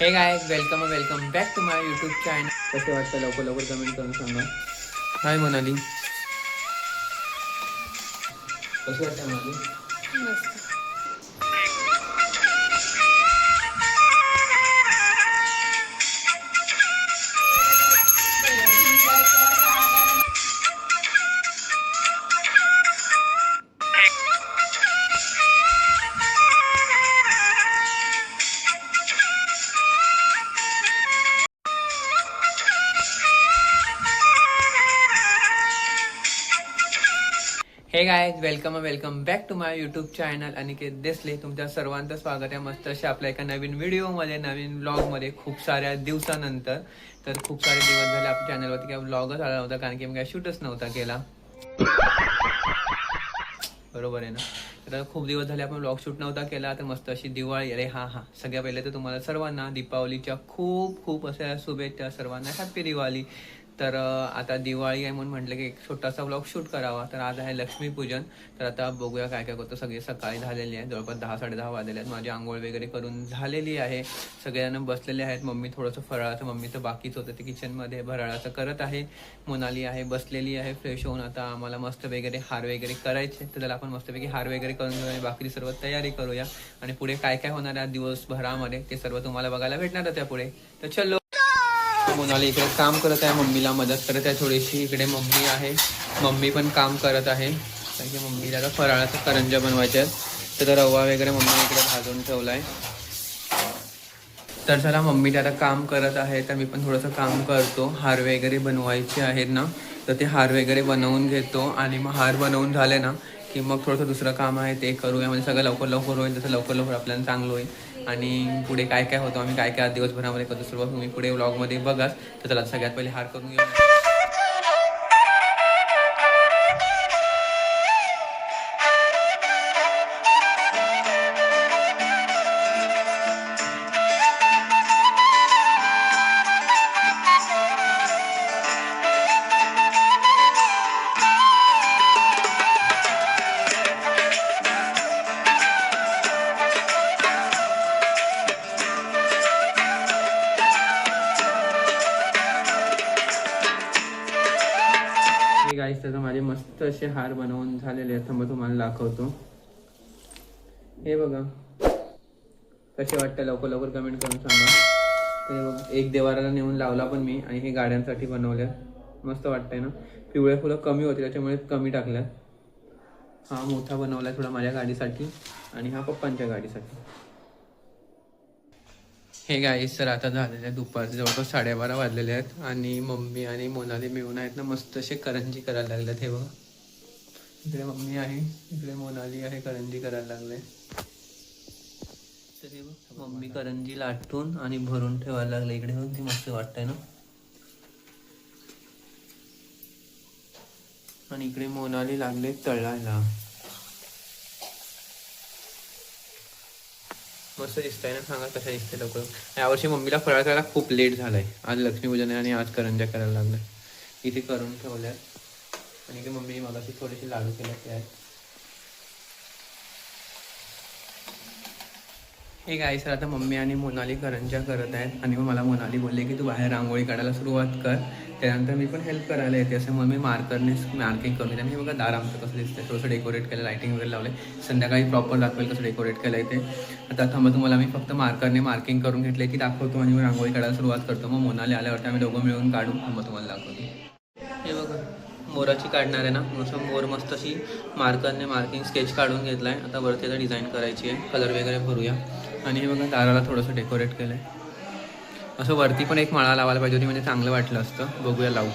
Hey guys welcome welcome back to my YouTube channel कसे वाटतं? लवकर लवकर कमेंट करून सांगा. हाय मनाली कसं वाटतं Monali hey welcome welcome back to my YouTube channel Aniket Desale तुमच्या सर्वांचं स्वागत आहे. मस्त अशा आपल्या एका नवीन व्हिडिओमध्ये नवीन व्लॉगमध्ये खूप साऱ्या दिवसानंतर. तर खूप सारे दिवस झाले आपल्या चॅनलवरती काय व्लॉगच आला नव्हता कारण की मी काय शूटच नव्हता केला. बरोबर आहे ना? तर खूप दिवस झाले आपण व्लॉग शूट नव्हता केला. तर मस्त अशी दिवाळी अरे हा हा. सगळ्या पहिले तर तुम्हाला सर्वांना दीपावलीच्या खूप खूप अशा शुभेच्छा सर्वांना हॅपी दिवाळी. तर आता दिवाळी आहे म्हणून म्हटलं की एक छोटासा ब्लॉग शूट करावा. तर आज आहे लक्ष्मीपूजन. तर आता बघूया काय काय करतो. सगळे सकाळी झालेली आहे. जवळपास दहा साडेदहा वाजलेले आहेत. माझी आंघोळ वगैरे करून झालेली आहे. सगळ्यांना बसलेले आहेत. मम्मी थोडंसं फराळाचं मम्मीचं बाकीच होतं. ते किचनमध्ये भराळाचं करत आहे. मोनाली आहे बसलेली आहे. फ्रेश होऊन आता आम्हाला मस्त वगैरे हार वगैरे करायचे तर त्याला आपण मस्तपैकी हार वगैरे करून घेऊया आणि बाकी सर्व तयारी करूया. आणि पुढे काय काय होणार आहे दिवसभरामध्ये ते सर्व तुम्हाला बघायला भेटणार आहे त्या पुढे तर चलो. मोनाली इकडे काम करत आहे मम्मीला मदत करत आहे थोडीशी. इकडे मम्मी आहे. मम्मी पण काम करत आहे. कारण की मम्मीला आता फराळाचं करंजा बनवायच्या आहेत. तर रवा वगैरे मम्मी इकडे भाजून ठेवला आहे तर चला मम्मी ते आता काम करत आहे. तर मी पण थोडंसं काम करतो. हार वगैरे बनवायचे आहेत ना तर ते हार वगैरे बनवून घेतो. आणि मग हार बनवून झाले ना की मग थोडंसं दुसरं काम आहे ते करूया. म्हणजे सगळं लवकर लवकर होईल तसं लवकर लवकर आपल्याला चांगलं होईल. आणि पुढे काय काय होतं आम्ही काय काय दिवसभरामध्ये करतो सर्व तुम्ही पुढे व्लॉगमध्ये बघाच. तर चला सगळ्यात पहिले हार करून घेऊ. तर माझे मस्त असे हार बनवून झालेले आहेत. थांबा तुम्हाला दाखवतो. हे बघा. कसे वाटतं लवकर लवकर कमेंट करून सांगा. ते हे बघा. एक देवाराला नेऊन लावला पण मी आणि हे गाड्यांसाठी बनवल्या. मस्त वाटतंय ना? पिवळे फुलं कमी होते त्याच्यामुळे कमी टाकल्यात हा मोठा बनवला थोडा माझ्या गाडीसाठी आणि हा पप्पांच्या गाडीसाठी. हे गाईस तर आता झालेले आहे दुपारचे जवळपास साडेबारा वाजलेले आहेत आणि मम्मी आणि मोनाली मिळून आहेत ना मस्त असे करंजी करायला लागलेत हे बघा. इकडे मम्मी आहे इकडे मोनाली आहे करंजी करायला लागले. तर हे बघ मम्मी करंजी लाटून आणि भरून ठेवायला लागले. इकडे बघ ती मस्त वाटतंय ना. आणि इकडे मोनाली लागले तळायला. मस्त दिसतंय ना सांगा कशा दिसते लवकर. यावर्षी मम्मीला फराळ करायला खूप लेट झालाय. आज लक्ष्मीपूजन आहे आणि आज करंजा करायला लागलं इथे करून ठेवल्या आणि इथे मम्मीने मला थोडेसे लाडू केले ते आहेत हे गाय सर आता मम्मी आणि मोनाली करंजा करत आहेत. आणि मग मला मोनाली बोलले की तू बाहेर रांगोळी काढायला सुरुवात कर. त्यानंतर मी पण हेल्प करायला येते. असं मग मी मार्करने मार्किंग करून आणि हे बघा दार आमचं कसं दिसतं थोडंसं डेकोरेट केलं लायटिंग वगैरे लावले संध्याकाळी प्रॉपर दाखवेल कसं डेकोरेट केलं आहे ते. आता थांबा तुम्हाला मी फक्त मार्करने मार्किंग करून घेतले की दाखवतो आणि मग रांगोळी काढायला सुरुवात करतो. मग मोनाली आल्यावरती आम्ही दोघं मिळून काढू. मग तुम्हाला दाखवतो. हे बघा मोराची काढणार आहे ना? असं मोर मस्त अशी मार्करने मार्किंग स्केच काढून घेतला आहे आता वरती आता डिझाईन करायची आहे. कलर वगैरे भरूया. आणि हे बघा दाराला थोडंसं डेकोरेट केलं आहे असं वरती पण एक माळा लावायला पाहिजे होती म्हणजे चांगलं वाटलं असतं. बघूया लावू.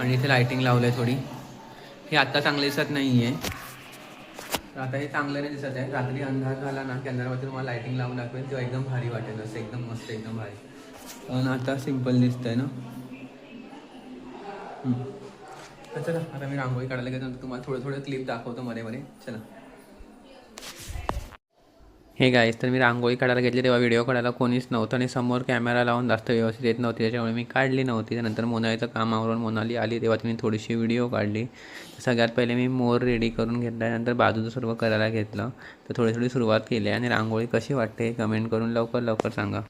आणि इथे लाईटिंग लावलं आहे थोडी. हे आत्ता चांगलं दिसत नाही आहे आता हे चांगलं नाही दिसत आहे. रात्री अंधार झाला ना की तुम्हाला लाईटिंग लावून दाखवेल तेव्हा एकदम भारी वाटेल असं एकदम मस्त एकदम भारी. पण आता सिंपल दिसतंय ना? चला आता मी रांगोळी काढायला गेलो तुम्हाला थोडं थोडं क्लिप दाखवतो मध्ये मध्ये. चला. हे गाईस तर मी रांगोळी काढायला घेतली तेव्हा व्हिडिओ काढायला कोणीच नव्हतं आणि समोर कॅमेरा लावून जास्त व्यवस्थित येत नव्हती. त्याच्यामुळे मी काढली नव्हती. त्यानंतर मोनालीचं काम आवरून मोनाली आली तेव्हा तिने थोडीशी व्हिडिओ काढली. सगळ्यात पहिले मी मोर रेडी करून घेतला. नंतर बाजूचं सर्व करायला घेतलं. तर थोडी थोडी सुरुवात केली आणि रांगोळी कशी वाटते कमेंट करून लवकर लवकर सांगा.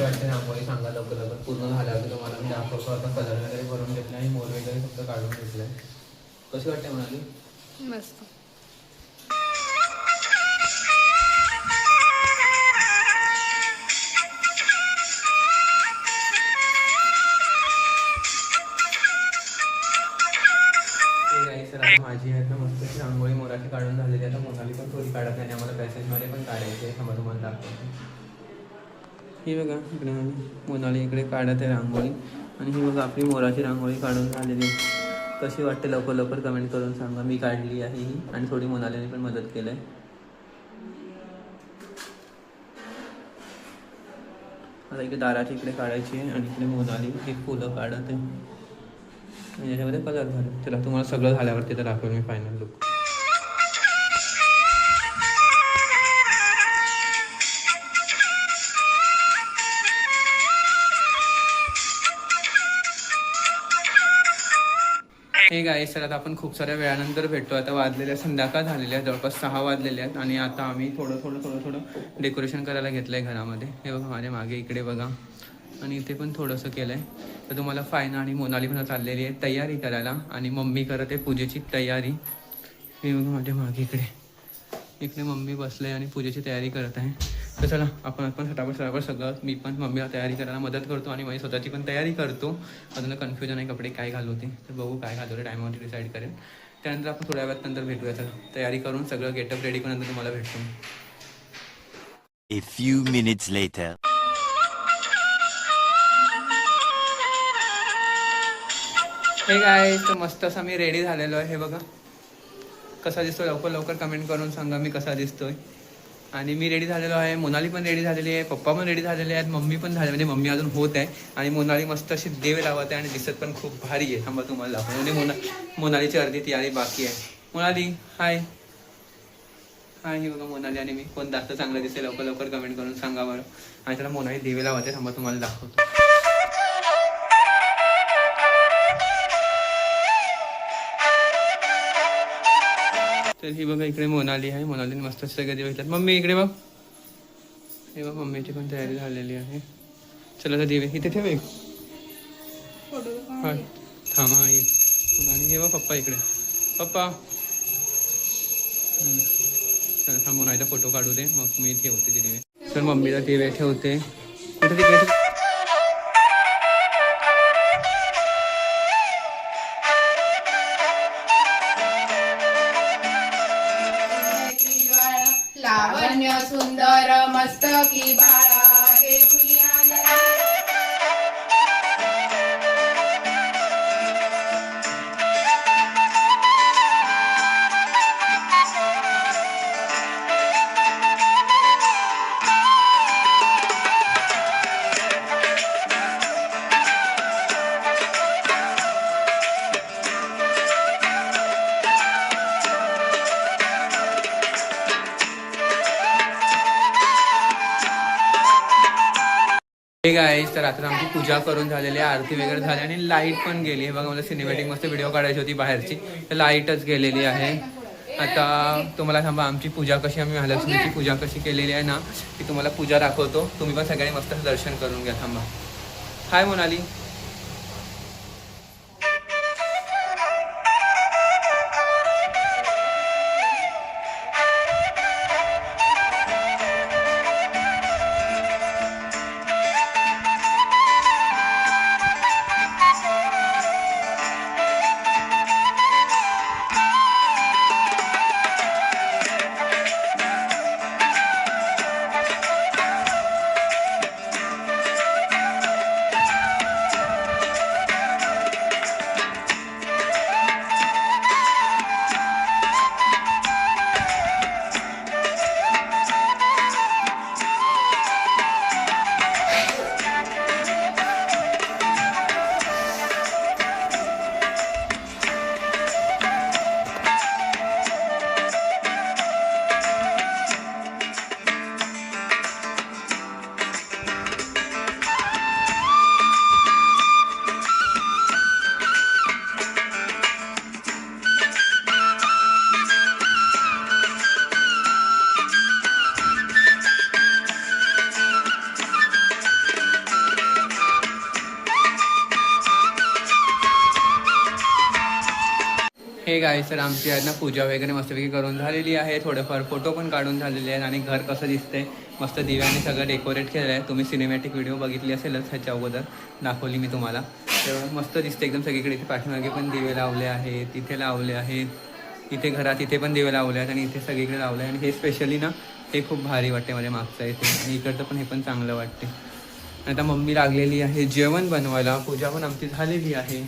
वाटते रांगोळी? सांगा लवकर लवकर. पूर्ण झाल्यावर तुम्हाला मी दाखवतो. आता कलर वगैरे भरून घेतला आणि मोर वगैरे फक्त काढून घेतलाय. कशी वाटते म्हणाली मस्त. तशी रांगोळी मोराची काढून झालेली आहे. आता मोनाली पण थोडी काढत नाही. आणि आम्हाला पॅसेजमध्ये पण काढायचे आहे थांबा तुम्हाला दाखवतो. ही बघा इकडे मोनाली इकडे काढत आहे रांगोळी. आणि ही बघा आपली मोराची रांगोळी काढून झालेली आहे. कशी वाटते? लवकर लवकर कमेंट करून सांगा. मी काढली आहे ही. आणि थोडी मोनालीने पण मदत केलं आहे. आता इकडे दाराची इकडे काढायची आहे. आणि इकडे मोनाली एक फुलं काढत आहे. म्हणजे आणि याच्यामध्ये कलर झाले. त्याला तुम्हाला सगळं झाल्यावरती तर दाखवेल मी final look hey guys sir आता आपण खूप साऱ्या वेळानंतर भेटतो. आता वाजलेल्या संध्याकाळ झालेल्या आहेत जवळपास सहा वाजलेल्या आहेत आणि आता आम्ही थोडं थोडं थोडं थोडं डेकोरेशन करायला घेतलं आहे घरामध्ये. हे बघा माझ्या मागे इकडे बघा. आणि इथे पण थोडंसं केलं आहे तर तुम्हाला फायना आणि मोनाली पण चाललेली आहे तयारी करायला. आणि मम्मी करत आहे पूजेची तयारी. हे माझ्या मागे इकडे. इकडे मम्मी बसले आणि पूजेची तयारी करत आहे. तर चला आपण पण फटाफट फटाफट सगळं मी पण मम्मीला तयारी करायला मदत करतो आणि माझी स्वतःची पण तयारी करतो. अजून कन्फ्युजन आहे कपडे काय घालू ते तर बघू काय घालू टायमावरती डिसाईड करेन त्यानंतर आपण थोड्या वेळात नंतर भेटूया. चला तयारी करून सगळं गेटअप रेडी करून नंतर तुम्हाला भेटतो. A few minutes later. हे काय तर मस्त असं मी रेडी झालेलो आहे हे बघा. कसा दिसतो लवकर लवकर कमेंट करून सांगा मी कसा दिसतोय. आणि मी रेडी झालेलो आहे मोनाली पण रेडी झालेली आहे पप्पा पण रेडी झालेले आहेत मम्मी पण झाले म्हणजे मम्मी अजून होत आहे. आणि मोनाली मस्त अशी देव लावत आहे आणि दिसत पण खूप भारी आहे. थांबा तुम्हाला म्हणजे मोना मोनालीची अर्धी तयारी बाकी आहे. मोनाली हाय हाय ही बघा मोनाली आणि मी. कोण जास्त चांगलं दिसेल लवकर लवकर कमेंट करून सांगा बरं. आणि त्याला मोनाली देवे लावते थांबा तुम्हाला दाखवतो. तर ही बघा इकडे मोनाली आहे. मोनालीने मस्त सगळे दिवस मम्मी इकडे बघ. हे बघ मम्मीची पण तयारी झालेली आहे. चला तर दिवे. इथे ठेव एक. हा थांबा हा ये. आणि हे बघ पप्पा इकडे. पप्पा. चल चला थांब मोनालीचा फोटो काढू दे. मग मी ठेवते ते दिवे. तर मम्मीला दिवे ठेवते. कुठे तिकडे? मस्तकी बाळा हे गाईस तर आता आमची पूजा करून झालेली आहे आरती वगैरे झाली आणि लाइट पण गेली आहे. बघा मला सिनेमॅटिक मस्त व्हिडिओ काढायची होती बाहेरची. तर लाईटच गेलेली आहे. आता तुम्हाला थांबा आमची पूजा कशी आम्ही महालक्ष्मीची पूजा कशी केलेली आहे ना ती तुम्हाला पूजा दाखवतो. तुम्ही पण सगळ्यांनी मस्त दर्शन करून घ्या थांबा. हाय मोनाली. हे सर आमची आहेत ना पूजा वगैरे मस्तपैकी करून झालेली आहे. थोडेफार फोटो पण काढून झालेले आहेत आणि घर कसं दिसतंय मस्त दिव्याने सगळं डेकोरेट केलेलं आहे. तुम्ही सिनेमॅटिक व्हिडिओ बघितली असेलच ह्याच्या अगोदर दाखवली मी तुम्हाला. तर मस्त दिसते एकदम सगळीकडे. इथे पाठीमागे पण दिवे लावले आहेत तिथे लावले आहेत इथे घरात इथे पण दिवे लावले आहेत आणि इथे सगळीकडे लावले आहे आणि हे स्पेशली ना हे खूप भारी वाटते माझ्या मागचं इथे. आणि इकडचं पण हे पण चांगलं वाटते आता मम्मी लागलेली आहे जेवण बनवायला. पूजा पण आमची झालेली आहे.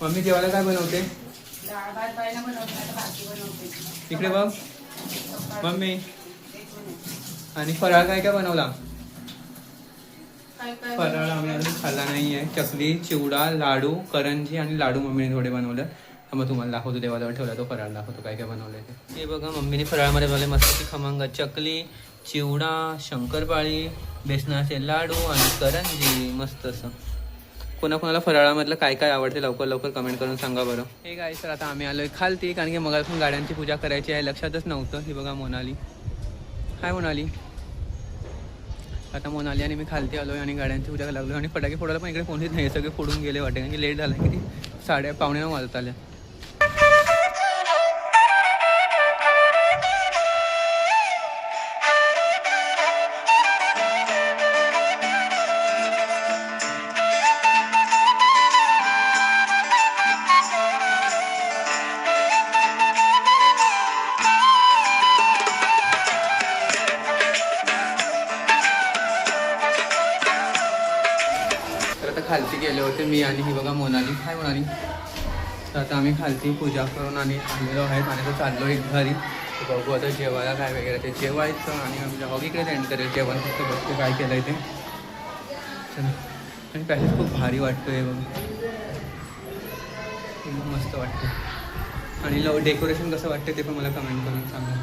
मम्मी जेवायला काय बनवते? डाळ भात पाहिलं बनवते आता भाजी बनवते. इकडे बघ. मम्मी. आणि फराळ काय काय बनवला? फराळ आम्ही अजून खाल्ला नाही आहे चकली चिवडा लाडू करंजी आणि लाडू मम्मीने थोडे बनवले. मग तुम्हाला दाखवतो देवाजवळ ठेवला तो फराळ दाखवतो काय काय बनवलंय ते. हे बघा मम्मीने फराळमध्ये बनवले मस्त खमंग चकली चिवडा शंकरपाळी बेसनाचे लाडू आणि करंजी मस्त असं. कोणाकोणाला फराळामधलं काय काय आवडते लवकर लवकर कमेंट करून सांगा बरं. हे काय सर आता आम्ही आलोय खालती कारण की मगापासून पण गाड्यांची पूजा करायची आहे लक्षातच नव्हतं. ही बघा मोनाली. हाय मोनाली. आता मोनाली आणि मी खालती आलोय आणि गाड्यांची पूजा लागलो आणि फटाके फोडायला पण इकडे कोणीच नाही सगळे फोडून गेले वाटे कारण की लेट झाला किती साडे पावणे नऊ वाजत आल्या खालती गेले होते मी आणि ही बघा मोनाली. काय मोनाली. तर आता आम्ही खालती पूजा करून आणि आलेलो आहेत आणि तो चाललो एक घरी. तर बघू आता जेवायला काय वगैरे ते जेवायचं आणि आम्ही ब्लॉग इकडे सेंड करेल जेवण. फक्त बघतो काय केलं आहे ते. चला. आणि पॅकेज खूप भारी वाटतो आहे बघ. मस्त वाटतं आणि लव डेकोरेशन कसं वाटतं ते पण मला कमेंट करून सांगा.